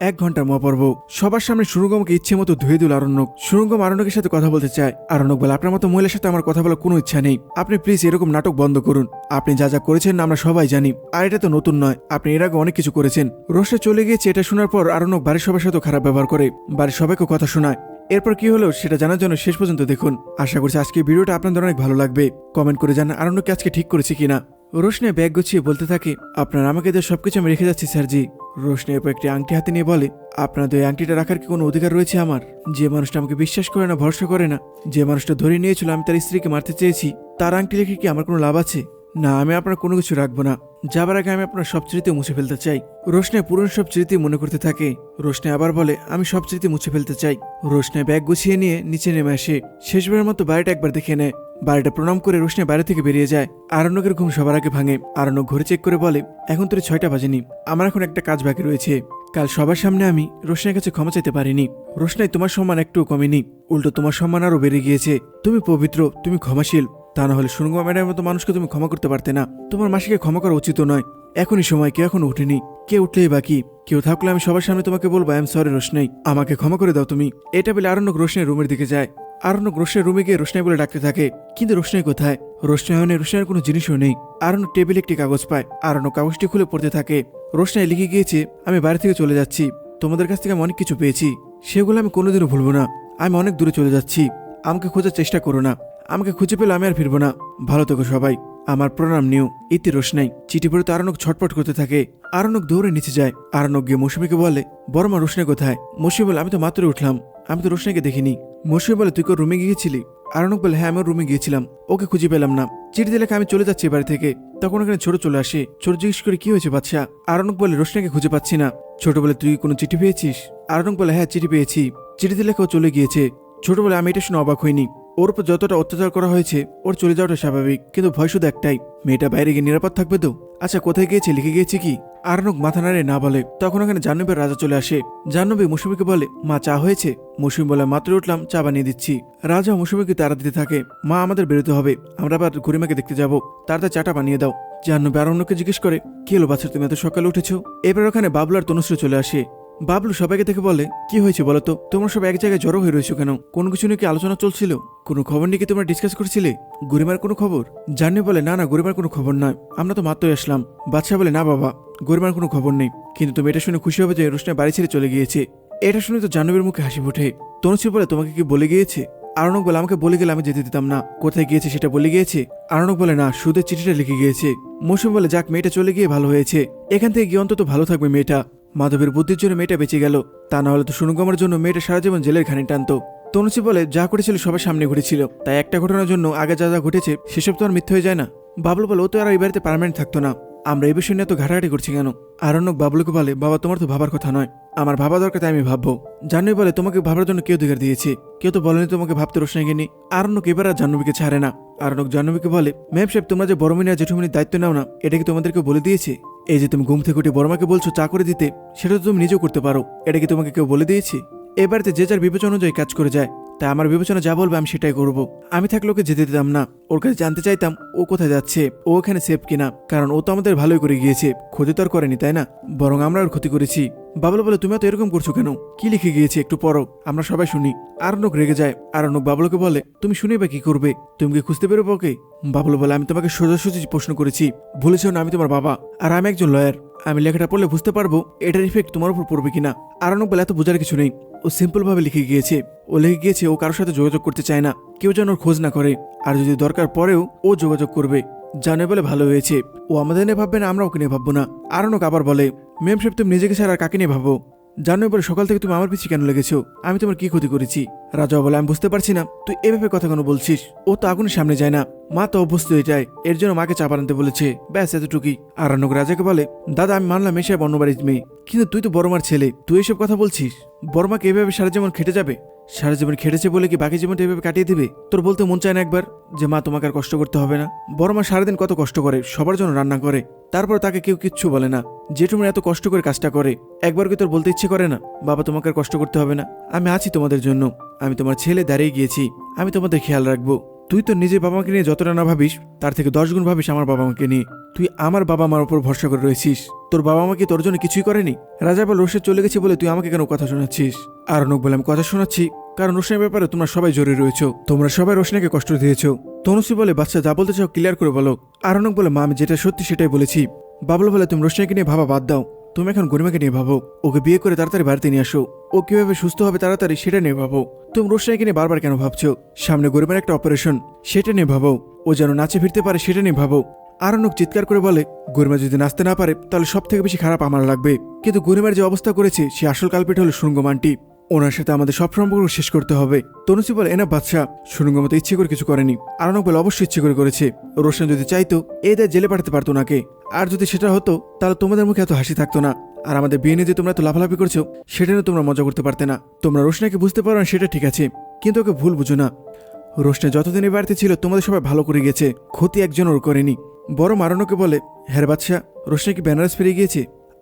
এক ঘণ্টার মহাপর্ব। সবার সামনে সুরঙ্গমকে ইচ্ছে মতো ধুয়ে দিল আরণ্যক। সুরঙ্গম আরণ্যকের সাথে কথা বলতে চায়। আরণ্যক বলে, আপনার মতো মহিলার সাথে আমার কথা বলার কোনো ইচ্ছা নেই। আপনি প্লিজ এরকম নাটক বন্ধ করুন। আপনি যা যা করেছেন আমরা সবাই জানি। আর এটা তো নতুন নয়। আপনি এর আগে অনেক কিছু করেছেন। রোশে চলে গিয়েছে, এটা শোনার পর আরণ্যক বাড়ির সবার সাথে খারাপ ব্যবহার করে। বাড়ির সবাইকে কথা শোনায়। এরপর কি হলো সেটা জানার জন্য শেষ পর্যন্ত দেখুন। আশা করছি আজকে ভিডিওটা আপনাদের অনেক ভালো লাগবে। কমেন্ট করে জানান আরণ্যকে আজকে ঠিক করেছে কিনা। রোশনে ব্যাগ গুছিয়ে বলতে থাকে, আপনার আমাকে দিয়ে সবকিছু আমি রেখে যাচ্ছি, স্যারজি। রোশনি এরপর একটি আংটি হাতে নিয়ে বলে, আপনার ওই আংটিটা রাখার কি কোনো অধিকার রয়েছে আমার? যে মানুষটা আমাকে বিশ্বাস করে না, ভরসা করে না, যে মানুষটা ধরে নিয়েছিল আমি তার স্ত্রীকে মারতে চেয়েছি, তার আংটি রেখে কি আমার কোনো লাভ আছে? না, আমি আপনার কোনো কিছু রাখব না। যাবার আগে আমি আপনার সব স্মৃতি মুছে ফেলতে চাই। রোশনে পুরনো সব স্মৃতি মনে করতে থাকে। রোশনে আবার বলে, আমি সব স্মৃতি মুছে ফেলতে চাই। রোশনে ব্যাগ গুছিয়ে নিয়ে নিচে নেমে আসে। শেষবারের মতো বাড়িটা একবার দেখে নেয়। বাড়িটা প্রণাম করে রোশনে বাইরে থেকে বেরিয়ে যায়। আরণ্যকের ঘুম সবার আগে ভাঙে। আরণ্যক ঘরে চেক করে বলে, এখন তোর ছয়টা বাজেনি। আমার এখন একটা কাজ বাকি রয়েছে। কাল সবার সামনে আমি রোশনের কাছে ক্ষমা চাইতে পারিনি। রোশনাই তোমার সম্মান একটুও কমেনি। উল্টো তোমার সম্মান আরও বেড়ে গিয়েছে। তুমি পবিত্র, তুমি ক্ষমাশীল। তা না হলে সুরঙ্গ ম্যাডামের মতো মানুষকে তুমি ক্ষমা করতে পারতে না। তোমার মাসিকে ক্ষমা করা উচিত নয়। এখনই সময় কেউ এখনও উঠেনি কে উঠলেই বাকি? কেউ থাকলে আমি সবার সামনে তোমাকে বলব আই এম সরি রোশনাই। আমাকে ক্ষমা করে দাও তুমি। এটা বলে আরণ্যক রোশনের রুমের দিকে যায়। আরণ্যক রোশনের রুমে গিয়ে রোশনাই বলে ডাকতে থাকে, কিন্তু রোশনাই কোথায়? রোশনায়নে রোশনের কোনো জিনিসও নেই। আরণ্যক টেবিলে একটি কাগজ পায়। আরণ্যক কাগজটি খুলে পড়তে থাকে। রোশনাই লিখে গিয়েছে, আমি বাড়ি থেকে চলে যাচ্ছি। তোমাদের কাছ থেকে আমি অনেক কিছু পেয়েছি। সেগুলো আমি কোনোদিনও ভুলবো না। আমি অনেক দূরে চলে যাচ্ছি। আমাকে খোঁজার চেষ্টা করো না। আমাকে খুঁজে পেলে আমি আর ফিরবো না। ভালো থেকো সবাই। আমার প্রণাম নিও। ইতি রোশনাই। চিঠি পড়ে তো আরণক ছটপট করতে থাকে। আরণক দৌড়ে নিচে যায়। আরণক গিয়ে মৌসুমীকে বলে, বড় মা, রোশনাই কোথায়? মৌসুমী বলে, আমি তো মাত্র উঠলাম। আমি তো রোশনাকে দেখিনি। মৌসুমী বলে, তুই কোন রুমে গিয়েছিলি? আরণক বলে হ্যাঁ আমি ওর রুমে গিয়েছিলাম। ওকে খুঁজে পেলাম না। চিঠি লেখা, আমি চলে যাচ্ছি বাড়ি থেকে। তখন ওখানে ছোট চলে আসে। ছোট জিজ্ঞেস করে, কি হয়েছে বাচ্চা আরণক বলে রোশনাকে খুঁজে পাচ্ছি না। ছোট বলে, তুই কোনো চিঠি পেয়েছিস? আরণক বলে হ্যাঁ চিঠি পেয়েছি। চিঠিতে লেখাও চলে গিয়েছে। ছোট বলে, আমি এটা শুনে অবাক হইনি। ওর উপর যতটা অত্যাচার করা হয়েছে, ওর চলে যাওয়াটা স্বাভাবিক। কিন্তু ভয় শুধু একটাই, মেয়েটা বাইরে গিয়ে নিরাপদ থাকবে তো? আচ্ছা কোথায় গিয়েছে? লিখে গিয়েছে কি? আরনক মাথা নাড়ে না বলে, তখন ওখানে জাহ্নবীর রাজা চলে আসে। জাহ্নবী মৌসুমীকে বলে, মা, চা হয়েছে? মৌসুমী বলে, মাত্র উঠলাম, চা বানিয়ে দিচ্ছি। রাজা মৌসুমীকে তারা দিতে থাকে, মা, আমাদের বেরোতে হবে, আমরা আবার গরিমাকে দেখতে যাব। তাড়াতাড়ি চাটা বানিয়ে দাও। জাহ্নবী আরণ্যকে জিজ্ঞেস করে, কি হলো বাচ্চা তুমি এত সকালে উঠেছো? এবার ওখানে বাবলার তনুশ্রী চলে আসে। বাবলু সবাইকে দেখে বলে, কি হয়েছে বলো তো? তোমরা সব এক জায়গায় জড়ো হয়ে রয়েছো কেন? কোনো কিছু নিয়ে কি আলোচনা চলছিল? কোনো খবর নিয়ে কি তোমরা ডিসকাস করছিলে? গরিমার কোনো খবর? জানি বলে, না না, গরিমার কোনো খবর নয়। আমরা তো মাত্রই আসলাম। বাদশা বলে, না, বাবা, গরিমার কোনো খবর নেই। কিন্তু তুমি এটা শুনে খুশি হবে যে রোশনা বাড়ি ছেড়ে চলে গিয়েছে। এটা শুনে তো জাহ্নবীর মুখে হাসি ফোটে। তনুশ্রী বলে, তোমাকে কি বলে গিয়েছে? আরণক বলে, আমাকে বলে গেলে আমি যেতে দিতাম না। কোথায় গিয়েছে সেটা বলে গিয়েছে? আরণক বলে, না, সুদের চিঠিটা লিখে গিয়েছে। মৌসুম বলে, যাক, মেয়েটা চলে গিয়ে ভালো হয়েছে। এখান থেকে গিয়ে অন্তত ভালো থাকবে মেয়েটা। মাধবের বুদ্ধির জন্য মেয়েটা বেঁচে গেল। তা না হলে তো সুনুগমের জন্য মেয়েটা সারা জীবন জেলের ঘানি টানত। তনুচি বলে, যা করেছিল সবার সামনে ঘটেছিল। তাই একটা ঘটনার জন্য আগে যা যা ঘটেছে, সেসব তো আর মিথ্যে হয়ে যায় না। বাবলু বলে, ও তো আর এই বাড়িতে পার্মানেন্ট থাকতো না। আমরা এই বিষয় নিয়ে তো ঘাটাঘাটি করছি কেন? আরণ্যক বাবলুকে বলে, বাবা, তোমার তো ভাবার কথা নয়। আমার ভাবা দরকার, তাই আমি ভাববো। জাহ্নবী বলে, তোমাকে ভাবার জন্য কেউ অধিকার দিয়েছে? কেউ তো বলেনি তোমাকে ভাবতে রোশনাইকে নি আরণ্যক এবার আর জাহ্নবীকে ছাড়ে না। আরণ্যক জাহ্নবীকে বলে, ম্যাম সাহেব, তোমরা যে বড়মিনী আর জেঠুমিনীর দায়িত্ব নাও না, এটা কি তোমাদেরকে বলে দিয়েছে? এই যে তুমি ঘুম থেকে উঠে বড়মাকে বলছো চা করে দিতে, সেটা তো তুমি নিজেও করতে পারো। এটা কি তোমাকে কেউ বলে দিয়েছে? এবারে যে যার বিবেচনা অনুযায়ী কাজ করে যায়। তাই আমার বিবেচনা যা বলবে আমি সেটাই করব। আমি থাকলে ওকে যেতে দিতাম না। ওর কাছে জানতে চাইতাম ও কোথায় যাচ্ছে, ও ওখানে সেফ কিনা, কারণ ও তো আমাদের ভালোই করে গিয়েছে। ক্ষতি তো আর করেনি, তাই না? বরং আমরা ওর ক্ষতি করেছি। বাবলু বলে, তুমি তো এরকম করছ কেন? কি লিখে গিয়েছে? একটু পড়ো। আমরা সবাই শুনি। আরণ্যক রেগে যায়। আরণ্যক বাবলুকে বলে, তুমি শুনে বা কি করবে? তুমি কি খুঁজতে পেরোবো ওকে? বাবলু বলে, আমি তোমাকে সোজাসুজি প্রশ্ন করেছি। ভুলেছো না, আমি তোমার বাবা। আর আমি একজন লয়ার আমি লেখাটা পড়লে বুঝতে পারব এটার ইফেক্ট তোমার উপর পড়বে কিনা? আরণ্যক বলে, এত বোঝার কিছু নেই। ও সিম্পলভাবে লিখে গিয়েছে। ও লিখে গিয়েছে, ও কারোর সাথে যোগাযোগ করতে চায় না। কেউ যেন ওর খোঁজ না করে। আর যদি দরকার পরেও ও যোগাযোগ করবে, জানে বলে ভালো হয়েছে। ও আমাদের নিয়ে ভাববে না আমরা ওকে নিয়ে ভাববো না। আরণক আবার বলে, মেম সাহেব, তুমি নিজেকে ছাড়া আর কাকে নিয়ে ভাবো? জানো বলে সকাল থেকে তুমি আমার পিছিয়ে কেন লেগেছো? আমি তোমার কি ক্ষতি করেছি? রাজা বলে, আমি বুঝতে পারছি না। তুই এভাবে কথা কেন বলছিস? ও তো আগুনের সামনে যায় না। মা তো অভ্যস্ত হয়ে যায়। এর জন্য মাকে চাপ আনতে বলেছে। ব্যাস, এতটুকুই। আর রাজাকে বলে, দাদা, আমি মানলাম এসে অন্য বাড়ির মেয়ে। কিন্তু তুই তো বড় মার ছেলে। তুই এসব কথা বলছিস? বড়মাকে এভাবে সারা জীবন খেটে যাবে? সারা জীবন খেটেছে বলে কি বাকি জীবনটা এভাবে কাটিয়ে দিবে? তোর বলতে মন চায় না একবার যে মা তোমাকে আর কষ্ট করতে হবে না। বর্মা সারাদিন কত কষ্ট করে, সবার জন্য রান্না করে। তারপর তাকে কেউ কিচ্ছু বলে না। জেঠুমরা এত কষ্ট করে কাজটা করে। একবার কি তোর বলতে ইচ্ছে করে না? বাবা তোমাকে আর কষ্ট করতে হবে না। আমি আছি তোমাদের জন্য। আমি তোমার ছেলে দাঁড়িয়ে গিয়েছি। আমি তোমাদের খেয়াল রাখব। তুই তো নিজে বাবা মাকে নিয়ে যতটা না ভাবিস, তার থেকে দশ গুণ ভাবিস আমার বাবা মাকে নিয়ে। তুই আমার বাবা মার উপর ভরসা করে রয়েছিস। তোর বাবা মা কি তোর জন্য কিছুই করেনি? রাজা বল রোশে চলে গেছে বলে তুই আমাকে কেন কথা শোনাচ্ছিস? আর অনক বলে আমি কথা শোনাচ্ছি, কারণ রোশনের ব্যাপারে তোমরা সবাই জোরে রয়েছো। তোমরা সবাই রোশনাকে কষ্ট দিয়েছ। তনুশ্রী বলে বাচ্চা যা বলতে চাও ক্লিয়ার করে বলো। আর অনক বলে, মা, আমি যেটা সত্যি সেটাই বলেছি। বাবলু বলে, তুমি রোশনাকে নিয়ে ভাবা বাদ দাও। তুমি এখন গরিমাকে নিয়ে ভাবো। ওকে বিয়ে করে তাড়াতাড়ি বাড়িতে নিয়ে আসো। ও কীভাবে সুস্থ হবে তাড়াতাড়ি সেটা নিয়ে ভাবো। তুমি রোশনাকে নিয়ে বারবার কেন ভাবছ? সামনে গরিমার একটা অপারেশন সেটা নিয়ে ভাবো। ও যেন নাচে ফিরতে পারে, সেটা নিয়ে ভাবো। আরণ্যক চিৎকার করে বলে, গরিমা যদি নাচতে না পারে, তাহলে সব থেকে বেশি খারাপ আমার লাগবে। কিন্তু গরিমার যে অবস্থা করেছে, সে আসল কালপিট হলো সুরঙ্গমানটি ওনার সাথে আমাদের সব সম্পর্ক শেষ করতে হবে। তনুসি বলে এনা বাদশাহ সুরঙ্গমতো ইচ্ছে করে কিছু করেনি। আরণক বলে, অবশ্যই ইচ্ছে করে করেছে। রোশন যদি চাইতো এই দেয় জেলে পাঠাতে পারতো নাকে আর যদি সেটা হতো, তাহলে তোমাদের মুখে এত হাসি থাকতো না। আর আমাদের বিয়ে নিয়ে যে তোমরা এত লাফালাফি করছ, সেটা নিয়ে তোমরা মজা করতে পারতে না। তোমরা রোশনাকে বুঝতে পারো না, সেটা ঠিক আছে, কিন্তু ওকে ভুল বুঝো না। রোশনা যতদিন এই বাড়িতে ছিল, তোমাদের সবাই ভালো করে গেছে ক্ষতি একজন ওর করেনি। বড় আরণকে বলে, হ্যার বাদশাহ, রোশনা কি বেনারস ফিরে গিয়েছে?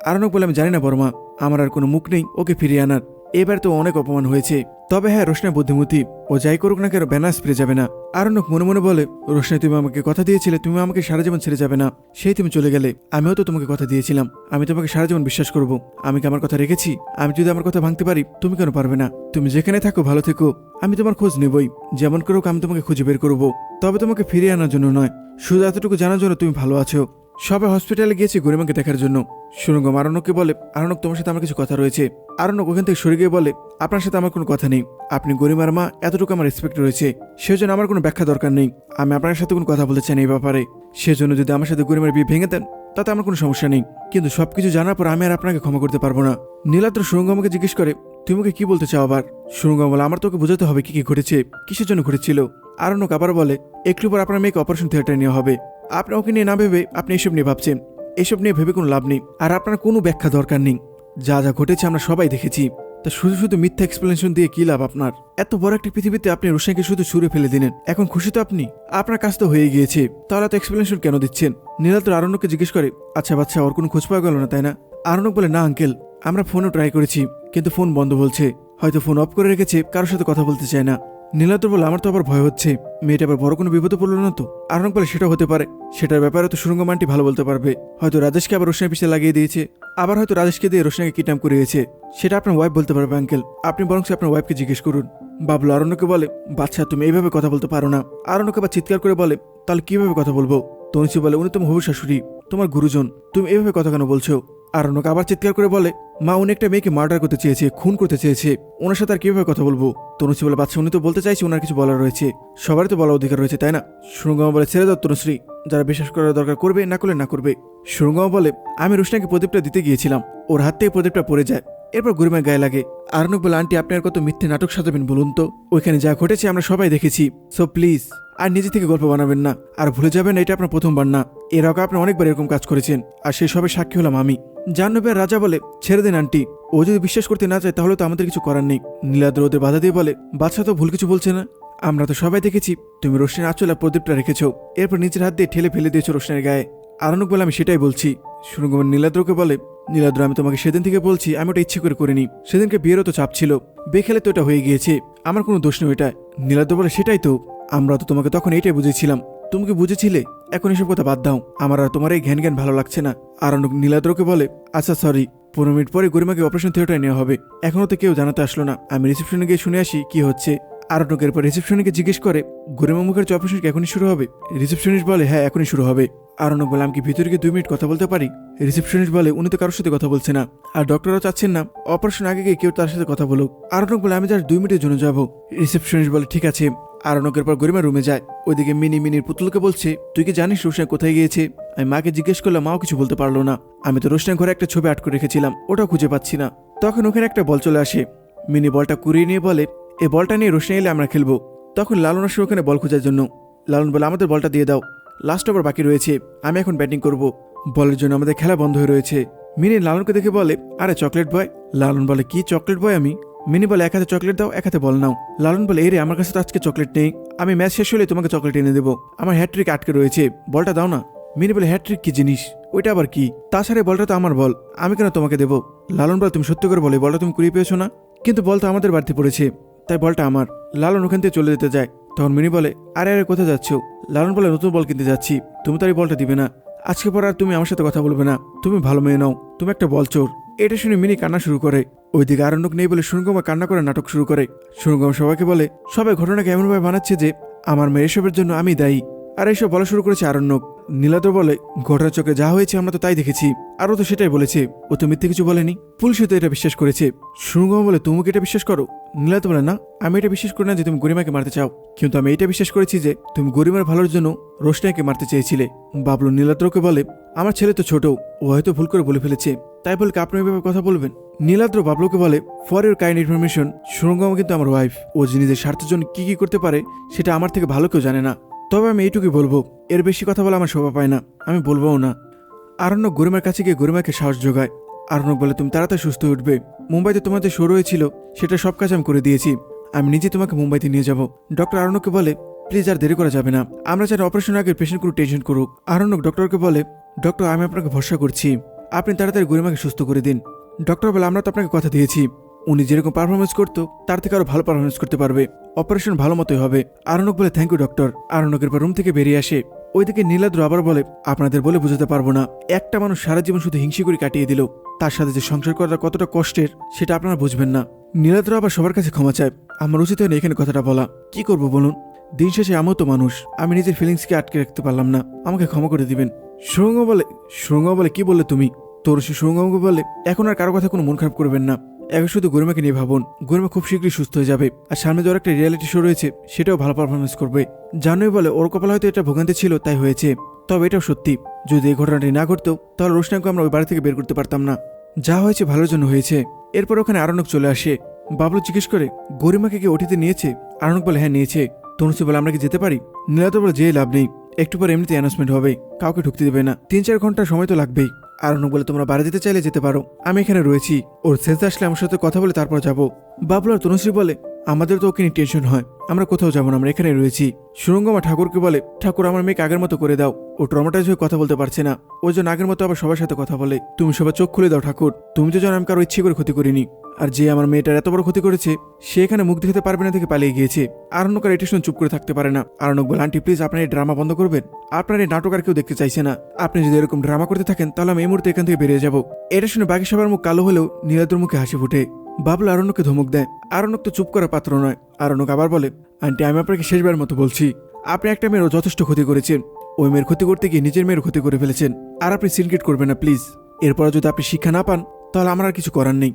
আরণক বলে, আমি জানি না বড়মা, আমার আর কোনো মুখ নেই, ওকে ফিরিয়ে আনার। এবার তো অনেক অপমান হয়েছে। তবে হ্যাঁ রোশনা বুদ্ধিমতী, ও যাই করুক না কেন বেনারস ফিরে যাবে না। আরণক মনে মনে বলে, রোশনা, তুমি আমাকে কথা দিয়েছিলে, তুমি আমাকে সারা জীবন ছেড়ে যাবে না। সেই তুমি চলে গেলে, আমিও তো তোমাকে কথা দিয়েছিলাম। আমি তোমাকে সারা জীবন বিশ্বাস করব। আমি কি আমার কথা রেখেছি? আমি যদি আমার কথা ভাঙতে পারি, তুমি কেন পারবে না? তুমি যেখানে থাকো, ভালো থেকো। আমি তোমার খোঁজ নেবই। যেমন করুক, আমি তোমাকে খুঁজে বের করব। তবে তোমাকে ফিরিয়ে আনার জন্য নয়। শুধু এতটুকু জানার জন্য তুমি ভালো আছো। সবাই হসপিটালে গিয়েছি গরিমাকে দেখার জন্য। সুরঙ্গম আরণককে বলে আরণক তোমার সাথে আমার কিছু কথা রয়েছে। আরণক ওখান থেকে সরে গিয়ে বলে, আপনার সাথে আমার কোনো কথা নেই। আপনি গরিমার মা, এতটুকু আমার রেসপেক্ট রয়েছে। সেজন্য আমার কোনো ব্যাখ্যা দরকার নেই। আমি আপনার সাথে কোনো কথা বলতে চাই না এই ব্যাপারে। সেজন্য যদি আমার সাথে গরিমার বিয়ে ভেঙে দেন, তাতে আমার কোনো সমস্যা নেই। কিন্তু সবকিছু জানার পর আমি আর আপনাকে ক্ষমা করতে পারব না। নীলাদ্র সুরঙ্গমকে জিজ্ঞেস করে, তুমি ওকে কি বলতে চাও আবার? সুরঙ্গম বলে, আমার তোকে বোঝাতে হবে কি কি ঘটেছে, কিসের জন্য ঘটেছিল? আরণক আবার বলে, একটু পর আপনার মেয়েকে অপারেশন থিয়েটারে নেওয়া হবে। আপনি ওকে নিয়ে না ভেবে আপনি এসব নিয়ে ভাবছেন। এসব নিয়ে ভেবে কোনো লাভ নেই। আর আপনার কোনো ব্যাখ্যা দরকার নেই। যা যা ঘটেছে আমরা সবাই দেখেছি। তা শুধু শুধু মিথ্যা এক্সপ্লেনেশন দিয়ে কি লাভ আপনার? এত বড় একটা পৃথিবীতে আপনি রোশনাকে শুধু ছুড়ে ফেলে দিলেন। এখন খুশি তো আপনি? আপনার কাজ তো হয়ে গিয়েছে। তাহলে তো এক্সপ্লেনেশন কেন দিচ্ছেন? নীলাল তো আরণ্যকে জিজ্ঞেস করে আচ্ছা বাচ্চা, ওর কোনো খোঁজ পাওয়া গেল না, তাই না? আরণ্যক বলে, না আঙ্কেল আমরা ফোনও ট্রাই করেছি, কিন্তু ফোন বন্ধ বলছে। হয়তো ফোন অফ করে রেখেছে, কারোর সাথে কথা বলতে চায় না। নীলাদ্র বলে, আমার তো আবার ভয় হচ্ছে। মেয়েটা আবার বড় কোনো বিপদে পড়ল না তো? আরনক বলে সেটা হতে পারে। সেটার ব্যাপারে তো সুরঙ্গমানটি ভালো বলতে পারবে। হয়তো রাজেশকে আবার রোশনের পিছিয়ে লাগিয়ে দিয়েছে। আবার হয়তো রাজেশকে দিয়ে রোশনাকে কিডন্যাপ করিয়েছে। সেটা আপনার ওয়াইফ বলতে পারবে আঙ্কেল আপনি বরং আপনার ওয়াইফকে জিজ্ঞেস করুন। বাবলু আরণ্যকে বলে, বাচ্চা, তুমি এইভাবে কথা বলতে পারো না। আরণ্যকে বা চিৎকার করে বলে, তাহলে কীভাবে কথা বলব? তনুসি বলে, উনি তোমার হবু শাশুড়ি, তোমার গুরুজন। তুমি এভাবে কথা কেন বলছো? আরণ্যক আবার চিৎকার করে বলে, মা, উনি একটা মেয়েকে মার্ডার করতে চেয়েছে, খুন করতে চেয়েছে। ওনার সাথে আর কীভাবে কথা বলব? তনুশ্রী বলে বাচ্চা উনি তো বলতে চাইছে ওনার কিছু বলার রয়েছে। সবারই তো বলার অধিকার রয়েছে, তাই না? সুরঙ্গমা বলে, ছেড়ে দাও তনুশ্রী। যারা বিশ্বাস করার দরকার করবে, না করলে না করবে। সুরঙ্গমা বলে, আমি রুশনাকে প্রদীপটা দিতে গিয়েছিলাম। ওর হাত থেকে প্রদীপটা পড়ে যায়। এরপর গরিমার গায়ে লাগে। আরনক বলে, আন্টি, আপনি আর কত মিথ্যে নাটক সাজাবেন বলুন তো? ওইখানে যা ঘটেছে আমরা সবাই দেখেছি। সো প্লিজ, আর নিজে থেকে গল্প বানাবেন না। আর ভুলে যাবেন, এটা আপনার প্রথমবার না। এর আগে আপনি অনেকবার এরকম কাজ করেছেন। আর সেই সবে সাক্ষী হলাম আমি। জাহ্নবীর রাজা বলে, ছেড়ে দিন, আন্টি। ও যদি বিশ্বাস করতে না চায়, তাহলে তো আমাদের কিছু করার নেই। নীলাদ্র ওদের বাধা দিয়ে বলে বাচ্চা তো ভুল কিছু বলছে না। আমরা তো সবাই দেখেছি, তুমি রোশনের আঁচলা প্রদীপটা রেখেছো। এরপর নিজের হাত দিয়ে ঠেলে ফেলে দিয়েছ রোশনের গায়ে। আরনুক বলে, আমি সেটাই বলছি। সুরঙ্গমান নীলাদ্রকে বলে, নীলাদ্র, আমি তোমাকে সেদিন থেকে বলছি, আমি ওটা ইচ্ছে করে করিনি। সেদিনকে বিয়েরও তো চাপ ছিল। বেখেলে তো এটা হয়ে গিয়েছে। আমার কোনো দোষ নেই এটা নীলাদ্র বলে, সেটাই তো। আমরা তো তোমাকে তখন এটাই বুঝেছিলাম। তুমি কি বুঝেছিলে এখন এসব কথা বাদ দাও। আমার আর তোমার এই ঘ্যান জ্ঞান ভালো লাগছে না। আর অনুক নীলাদ্রকে বলে আচ্ছা সরি পনেরো মিনিট পরে গরিমাকে অপারেশন থিয়েটারে নেওয়া হবে। এখনও তো কেউ জানাতে আসলো না। আমি রিসেপশনে গিয়ে শুনে আসি কি হচ্ছে। আর অনুকের পর রিসেপশনিকে জিজ্ঞেস করে, গরিমা মুখের অপারেশন কি এখনই শুরু হবে? রিসেপশনিস্ট বলে হ্যাঁ এখনই শুরু হবে। আর অনুক বলে, আমি কি ভিতরে গিয়ে দুই মিনিট কথা বলতে পারি? রিসেপশনিস্ট বলে, উনি তো কারোর সাথে কথা বলছে না। আর ডক্টরও চাচ্ছেন না। অপারেশন আগে গিয়ে কেউ তার সাথে কথা বলুক। আর অনুক বলে, আমি জাস্ট দুই মিনিটের জন্য যাব। রিসেপশনিস্ট বলে, ঠিক আছে। আর অনকের পর গরিমা রুমে যায়। ওইদিকে মিনি মিনির পুতুলকে বলছে, তুই কি জানিস রোশনা কোথায় গিয়েছে? আমি মাকে জিজ্ঞেস করলাম, মাও কিছু বলতে পারল না। আমি তো রোশনার ঘরে একটা ছবি আটকে রেখেছিলাম, ওটাও খুঁজে পাচ্ছি না। তখন ওখানে একটা বল চলে আসে। মিনি বলটা কুড়িয়ে নিয়ে বলে, এ বলটা নিয়ে রোশনা এলে আমরা খেলব। তখন লালন আসে ওখানে বল খোঁজার জন্য। লালন বলে, আমাদের বলটা দিয়ে দাও। লাস্ট ওভার বাকি রয়েছে। আমি এখন ব্যাটিং করব। বলের জন্য আমাদের খেলা বন্ধ হয়ে রয়েছে। মিনি লালনকে দেখে বলে, আরে চকলেট বয়। লালন বলে, কি চকলেট বয় আমি? মিনি বলে, এক হাতে চকলেট দাও, এক হাতে বল নাও। লালন বলে এরে আমার কাছে তো আজকে চকলেট নেই। আমি ম্যাচ শেষ হলে তোমাকে চকলেট এনে দেবো। আমার হ্যাট্রিক আটকে রয়েছে। বলটা দাও না। মিনি বলে হ্যাট্রিক কি জিনিস? ওইটা আবার কি? তাছাড়া বলটা তো আমার বল। আমি কেন তোমাকে দেবো? লালন বলে, তুমি সত্যি করে বলে বলটা তুমি কুড়িয়ে পেয়েছ না? কিন্তু বল তো আমাদের বাড়িতে পড়েছে। তাই বলটা আমার। লালন ওখান থেকে চলে যেতে যায়। তখন মিনি বলে, আরে আরে, কোথায় যাচ্ছ? লালন বলে, নতুন বল কিনতে যাচ্ছি। তুমি তো আর এই বলটা দিবে না। আজকে পর আর তুমি আমার সাথে কথা বলবে না। তুমি ভালো মেয়ে নাও। তুমি একটা বল চোর। এটা শুনে মিনি কান্না শুরু করে। ওইদিকে আরণ্যক নেই বলে সুরঙ্গমা কান্না করে নাটক শুরু করে। সুরঙ্গমা সবাইকে বলে, সবাই ঘটনাকে এমনভাবে বানাচ্ছে যে আমার মেয়ে এসবের জন্য আমি দায়ী। আর এসব বলা শুরু করেছে আরণ্যক। নীলাদ্র বলে ঘটনার চোখে যা হয়েছে আমরা তো তাই দেখেছি। আরও তো সেটাই বলেছে। ও তো মিথ্যে কিছু বলেনি। পুলিশও তো এটা বিশ্বাস করেছে। সুরঙ্গমা বলে, তুমি কি এটা বিশ্বাস করো? নীলাদ্র বলে, না, আমি এটা বিশ্বাস করি না যে তুমি গরিমাকে মারতে চাও। কিন্তু আমি এটা বিশ্বাস করেছি যে তুমি গরিমার ভালোর জন্য রোশনাইকে মারতে চেয়েছিলে। বাবলু নীলাদ্রকে বলে, আমার ছেলে তো ছোট, ও হয়তো ভুল করে বলে ফেলেছে। তাই বলে আপনি এভাবে কথা বলবেন? নীলাদ্র বাবলুকে বলে, for your kind information, Surangama কিন্তু আমার ওয়াইফ। ও যে নিজের স্বার্থের জন্য কি কি করতে পারে, সেটা আমার থেকে ভালো কেউ জানে না। তবে আমি এইটুকুই বলব, এর বেশি কথা বলে আমার শোভা পায় না, আমি বলবোও না। আরণ্যক গরিমার কাছে গিয়ে গরিমাকে সাহস যোগায়। আরণ্যক বলে, তুমি তাড়াতাড়ি সুস্থ উঠবে। মুম্বাইতে তোমাদের শো রয়েছিল সেটা সব কাজ আমি করে দিয়েছি। আমি নিজে তোমাকে মুম্বাইতে নিয়ে যাব। ডক্টর আরণ্যককে বলে, প্লিজ আর দেরি করা যাবে না। আমরা চাই অপারেশন আগে পেশেন্ট কোনো টেনশন করুক। আরণ্যক ডক্টরকে বলে, ডক্টর, আমি আপনাকে ভরসা করছি। আপনি তাড়াতাড়ি গরিমাকে সুস্থ করে দিন। ডক্টর বলে, আমরা তো আপনাকে কথা দিয়েছি। উনি যেরকম পারফরমেন্স করতো, তার থেকে আরও ভালো পারফরমেন্স করতে পারবে। অপারেশন ভালো মতোই হবে। আরণক বলে থ্যাংক ইউ ডক্টর আরণকের পর রুম থেকে বেরিয়ে আসে। ওইদিকে নীলাদ্র আবার বলে, আপনাদের বলে বোঝাতে পারব না। একটা মানুষ সারা জীবন শুধু হিংসি করে কাটিয়ে দিল। তার সাথে যে সংসার করাটা কতটা কষ্টের, সেটা আপনারা বুঝবেন না। নীলাদ্র আবার সবার কাছে ক্ষমা চায়। আমার উচিত হয়নি এখানে কথাটা বলা। কি করব বলুন? দিন শেষে আমিও তো মানুষ। আমি নিজের ফিলিংসকে আটকে রাখতে পারলাম না। আমাকে ক্ষমা করে দিবেন। সুরঙ্গ বলে সুরঙ্গ বলে, কি বললে তুমি? তোর সে সুরঙ্গকে বলে, এখন আর কারও কথা কোনো মন খারাপ করবেন না। এখন শুধু গরিমাকে নিয়ে ভাবুন। গরিমা খুব শীঘ্রই সুস্থ হয়ে যাবে। আর সামনে যে ওর একটা রিয়ালিটি শো রয়েছে, সেটাও ভালো পারফরমেন্স করবে। জানোই বলে ওর কপাল হয়তো এটা ভোগান্তি ছিল, তাই হয়েছে। তবে এটাও সত্যি, যদি এই ঘটনাটি না ঘটতো, তাহলে রোশনাকে আমরা ওই বাড়ি থেকে বের করতে পারতাম না। যা হয়েছে ভালোর জন্য হয়েছে। এরপর ওখানে আরণক চলে আসে। বাবলু জিজ্ঞেস করে, গরিমাকে কি ওটিতে নিয়েছে? আরণক বলে হ্যাঁ নিয়েছে। তনুশ্রী বলে, আমরা কি যেতে পারি? নীলাদ বলে যেয়ে লাভ নেই। একটু পর এমনিতে অ্যানাউন্সমেন্ট হবে। কাউকে ঢুকতে দেবে না। তিন চার ঘণ্টা সময় তো লাগবেই। আরণক বলে, তোমরা বাড়ি যেতে চাইলে যেতে পারো। আমি এখানে রয়েছি। ওর সেন্স আসলে আমার সাথে কথা বলে তারপর যাব। বাবলু আর তনুশ্রী বলে, আমাদের তো ওকে নিয়ে টেনশন হয়। আমরা কোথাও যাব না, আমরা এখানে রয়েছি। সুরঙ্গমা ঠাকুরকে বলে, ঠাকুর, আমার মেয়েকে আগের মতো করে দাও। ও ট্রমাটাইজ হয়ে কথা বলতে পারছে না। ও যেন আগের মতো আবার সবার সাথে কথা বলে। তুমি সবার চোখ খুলে দাও ঠাকুর। তুমি তো যেন আমি কারও ইচ্ছে করে ক্ষতি করিনি। আর যে আমার মেয়েটার এত বড় ক্ষতি করেছে, সে এখানে মুখ দেখাতে পারবে না থেকে পালিয়ে গিয়েছে। আরণ্যক আর এটা শুনে চুপ করে থাকতে পারে না। আরণ্যক বলে, আন্টি প্লিজ আপনার এই ড্রামা বন্ধ করবেন। আপনার এই নাটক আর কেউ দেখতে চাইছে না। আপনি যদি এরকম ড্রামা করতে থাকেন, তাহলে আমি এই মুহূর্তে এখান থেকে বেরিয়ে যাব। এটা শুনে বাকি সবার মুখ কালো হলেও নীলাদ্র মুখে হাসি ফুটে। বাবলু আরণ্যকে ধমক দেয়। আরণ্যক তো চুপ করার পাত্র নয়। আরণ্যক আবার বলে, আন্টি, আমি আপনাকে শেষবার মতো বলছি, আপনি একটা মেয়েরও যথেষ্ট ক্ষতি করেছেন। ওই মেয়ের ক্ষতি করতে গিয়ে নিজের মেয়ের ক্ষতি করে ফেলেছেন। আর আপনি সিনক্রেট করবেন না প্লিজ এরপর যদি আপনি শিক্ষা না পান, তাহলে আমার আর কিছু করার নেই।